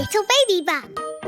Little Baby Bun.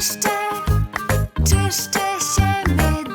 Czyszczę, czyszczę siebie